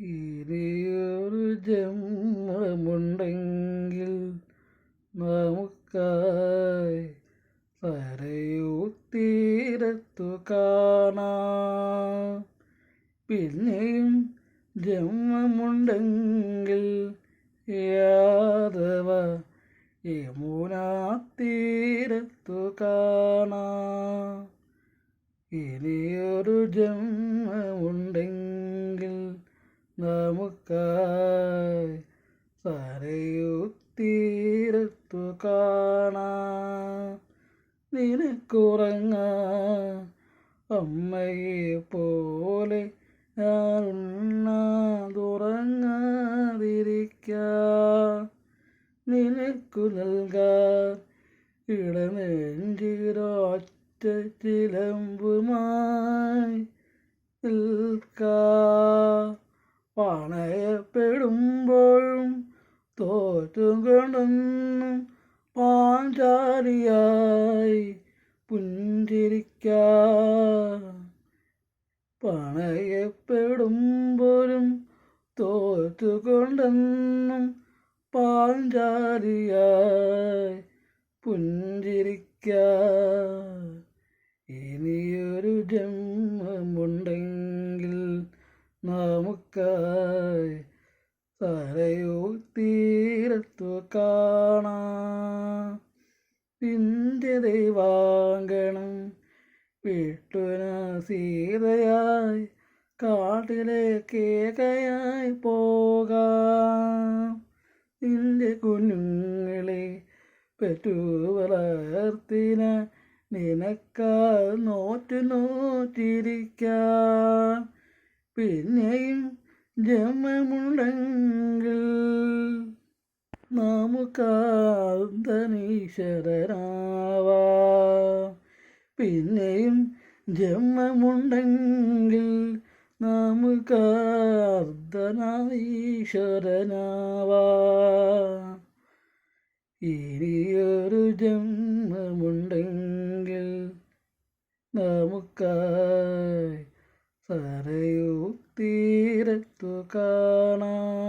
ഇനിയൊരു ജന്മമുണ്ടെങ്കിൽ നമുക്കായി സരയൂ തീരത്തു കാണാം. പിന്നെയും ജന്മമുണ്ടെങ്കിൽ യാദവ യമുനാ തീരത്തു കാണാം. ഇനിയൊരു ജന്മമുണ്ടെങ്കിൽ നമുക്കായി സരയൂ കാണാ. നിനക്കുറങ്ങ. അമ്മയെ പോലെ ഞാനുണ്ണാതുറങ്ങാതിരിക്കാം നിനക്കു നൽകാൻ ഇടനെഞ്ചിരൊറ്റ ചിലമ്പുമായി നിൽക്ക. പണയപ്പെടുമ്പോഴും തോറ്റും പാഞ്ചാരിയായി പുഞ്ചിരിക്ക. പണയപ്പെടുമ്പോഴും തോറ്റുകൊണ്ടെന്നും പാഞ്ചാരിയായി പുഞ്ചിരിക്ക. ഇനിയൊരു ജന്മമുണ്ടെങ്കിൽ നമുക്കായി സരയൂ തീരത്തു കാണാം. നിന്റെ ദൈവാങ്കണം വിട്ടുന സീതയായി കാട്ടിലേക്കേകയായി പോകാം. നിന്റെ കുഞ്ഞുങ്ങളെ പെറ്റു വളർത്തിന നിനക്കാ നോറ്റു നോറ്റിരിക്കാം. പിന്നെയും ജന്മമുണ്ടെങ്കിൽ നമുക്കാന്തനീശ്വരനാവാം പിന്നെയും ജന്മമുണ്ടെങ്കിൽ നമുക്കാർദ്ധനാവീശ്വരനാവാം ഇനിയൊരു ജന്മമുണ്ടെങ്കിൽ നമുക്കായി സരയൂ തീരത്തു കാണാം.